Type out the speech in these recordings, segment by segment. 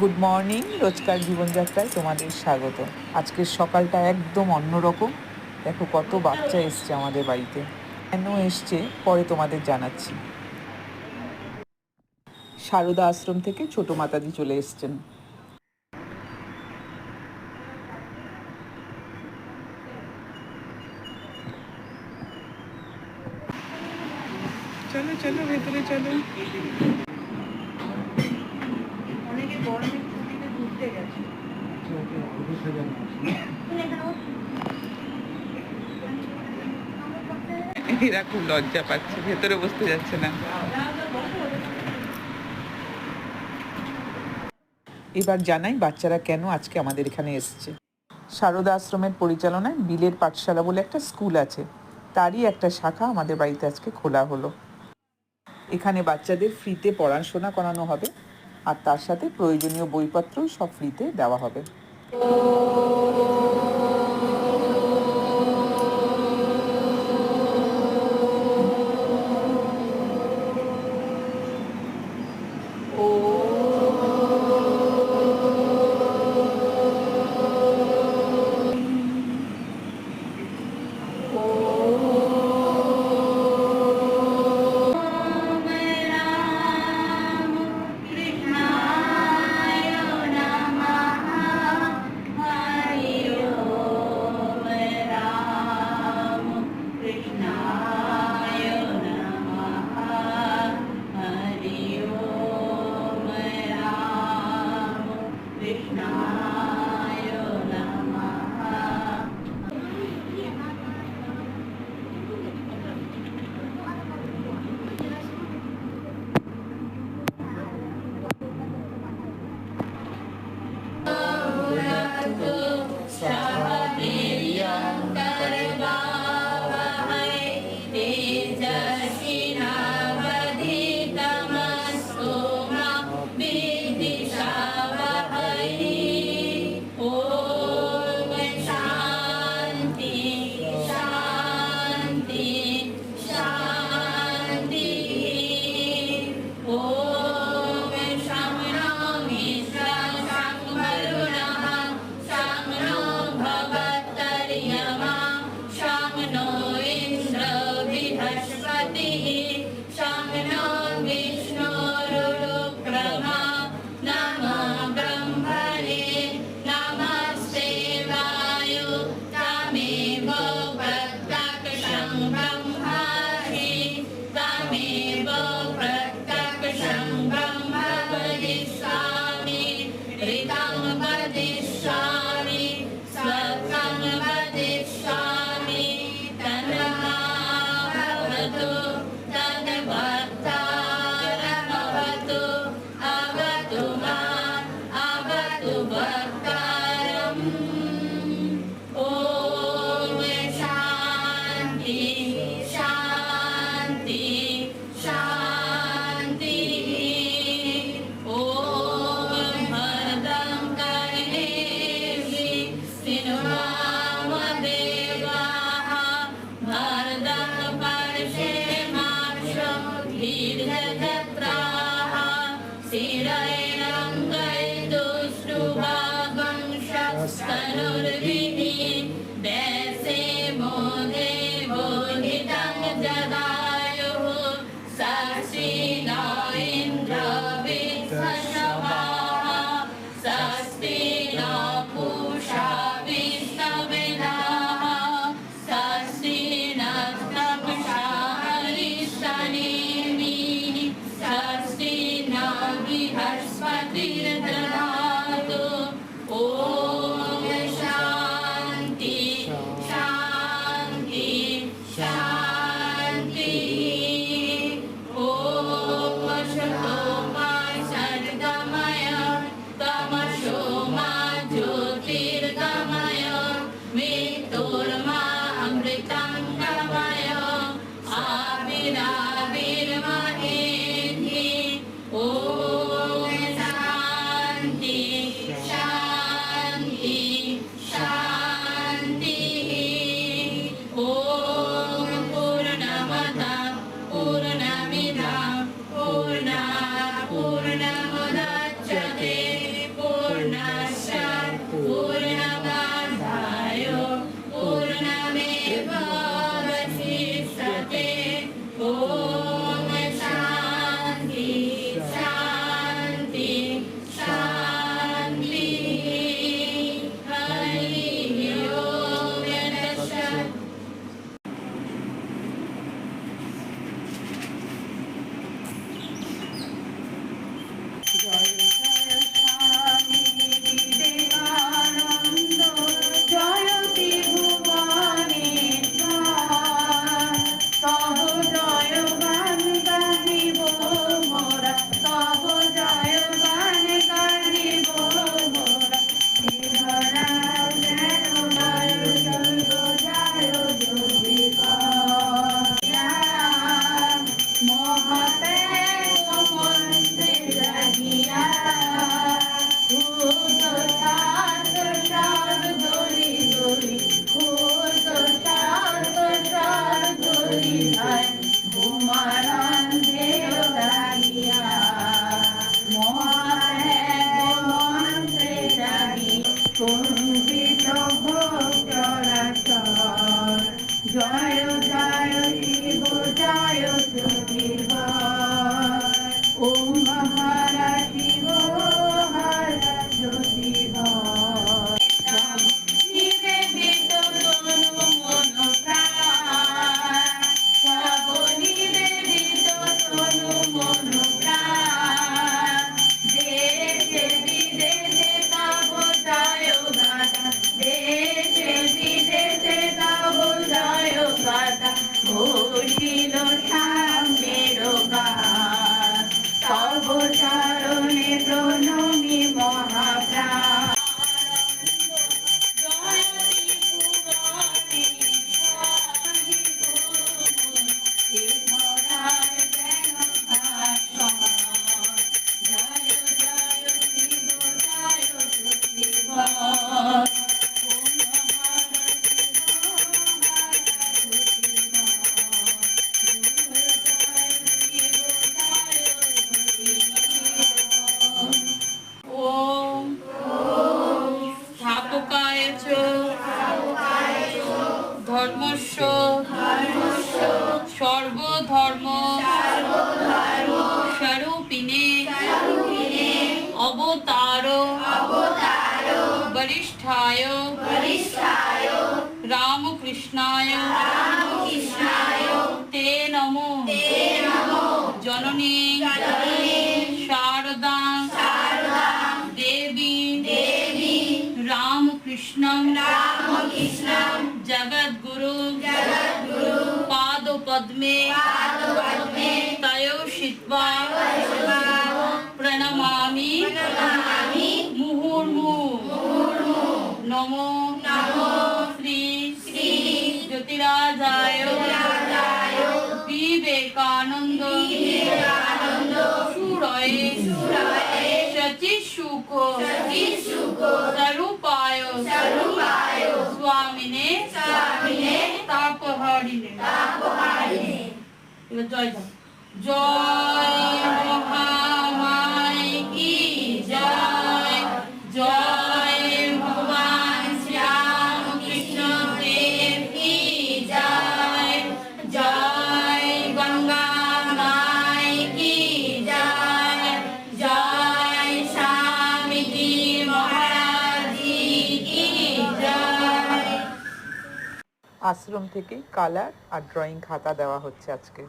Good morning রোজকার জীবনযাত্রায় তোমাদের স্বাগত আজকের সকালটা একদম অন্যরকম। দেখো কত বাচ্চা এসছে আমাদের বাড়িতে। কেন এসছে? পরে তোমাদের জানাচ্ছি। সারদা আশ্রম থেকে ছোট মাতাজি চলে এসছেন। চলো চলো, ভেতরে চলো। এরা খুব লজ্জা পাচ্ছে, ভেতরে বসতে যাচ্ছে না। এবার জানাই বাচ্চারা কেন আজকে আমাদের এখানে এসছে। সারদা আশ্রমের পরিচালনায় বিলের পাঠশালা বলে একটা স্কুল আছে। তারই একটা শাখা আমাদের বাড়িতে আজকে খোলা হলো। এখানে বাচ্চাদের ফ্রিতে পড়াশোনা করানো হবে। আর তার সাথে প্রয়োজনীয় বইপত্রও সব ফ্রিতে দেওয়া হবে। Bangladesh. বরিষ্ঠায় রামকৃষ্ণায়। তে নমো। জননী। শারদা। দেবী। দেবী। রামকৃষ্ণ রামকৃষ্ণ জগদ্গুরু। জগদ্গুরু। পাদ পদ্মে পাদ পদ্মে নমো শ্রী শ্রী জ্যোতিরাজায় বিবেকানন্দ বিবেকানন্দ সুরয়ে সুরয়ে সুখ শচি স্বরূপায় জয় জয় আশ্রম থেকেই কালার আর ড্রয়িং খাতা দেওয়া হচ্ছে আজকে।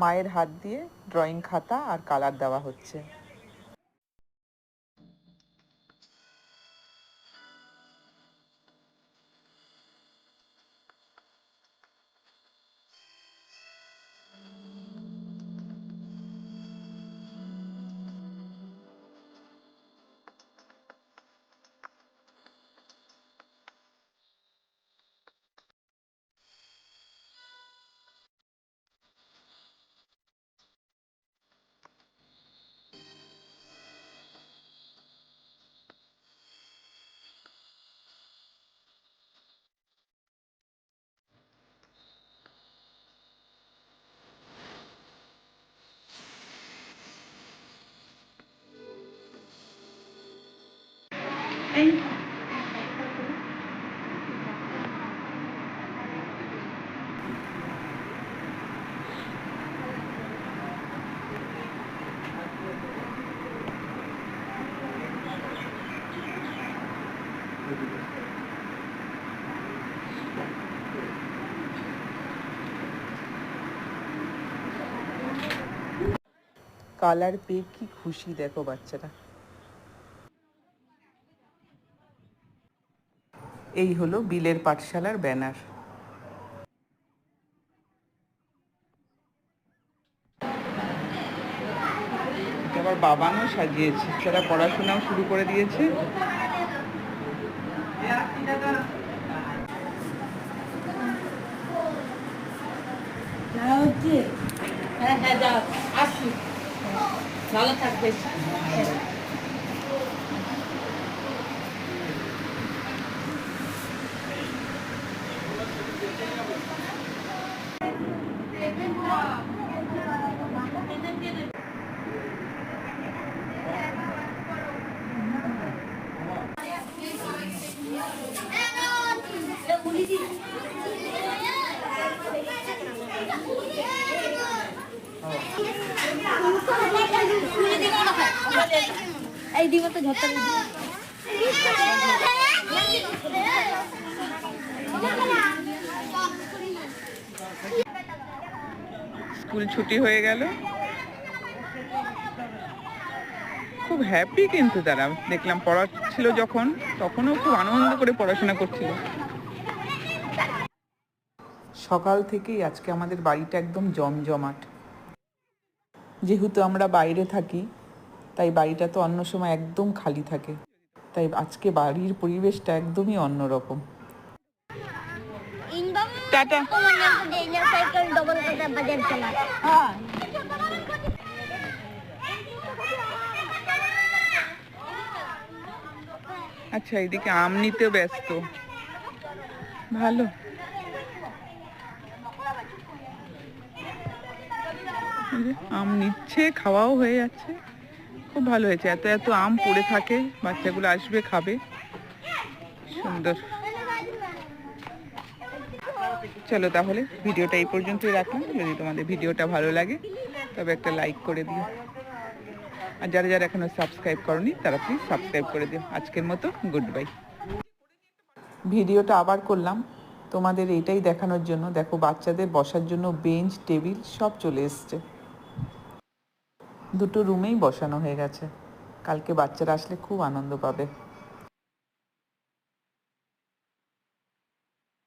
মায়ের হাত দিয়ে ড্রয়িং খাতা আর কালার দেওয়া হচ্ছে। কালার পেয়ে কি খুশি দেখো বাচ্চারা। এই হলো বিলের পাঠশালার ব্যানার। আবার বাবানও সাজিয়েছে তারা পড়াশোনাও শুরু করে দিয়েছে। হ্যাঁ হ্যাঁ যাও। আসি। ভালো থাকবে। এই দিব তো স্কুল ছুটি হয়ে গেল। খুব হ্যাপি কিন্তু তারা। দেখলাম পড়াচ্ছিল যখন তখনও খুব আনন্দ করে পড়াশোনা করছিল। সকাল থেকেই আজকে আমাদের বাড়িটা একদম জমজমাট। যেহেতু আমরা বাইরে থাকি তাই বাড়িটা তো অন্য সময় একদম খালি থাকে। তাই আজকে বাড়ির পরিবেশটা একদমই অন্যরকম। টাটা। সাইকেল ডবল করে বাজার চালা আচ্ছা এদিকে আম নিতে ব্যস্ত। ভালো। আম নিচ্ছে খাওয়াও হয়ে যাচ্ছে। খুব ভালো হয়েছে। এত এত আম পড়ে থাকে, বাচ্চাগুলো আসবে, খাবে। সুন্দর। চলো তাহলে ভিডিওটা এই পর্যন্তই রাখলাম। যদি তোমাদের ভিডিওটা ভালো লাগে, তবে একটা লাইক করে দিও। আর যারা যারা এখনও সাবস্ক্রাইব করনি, তারা প্লিজ সাবস্ক্রাইব করে দিও। আজকের মতো গুড বাই ভিডিওটা আবার করলাম। তোমাদের এটাই দেখানোর জন্য, দেখো বাচ্চাদের বসার জন্য বেঞ্চ টেবিল সব চলে এসছে। দুটো রুমেই বসানো হয়ে গেছে। কালকে বাচ্চারা আসলে খুব আনন্দ পাবে।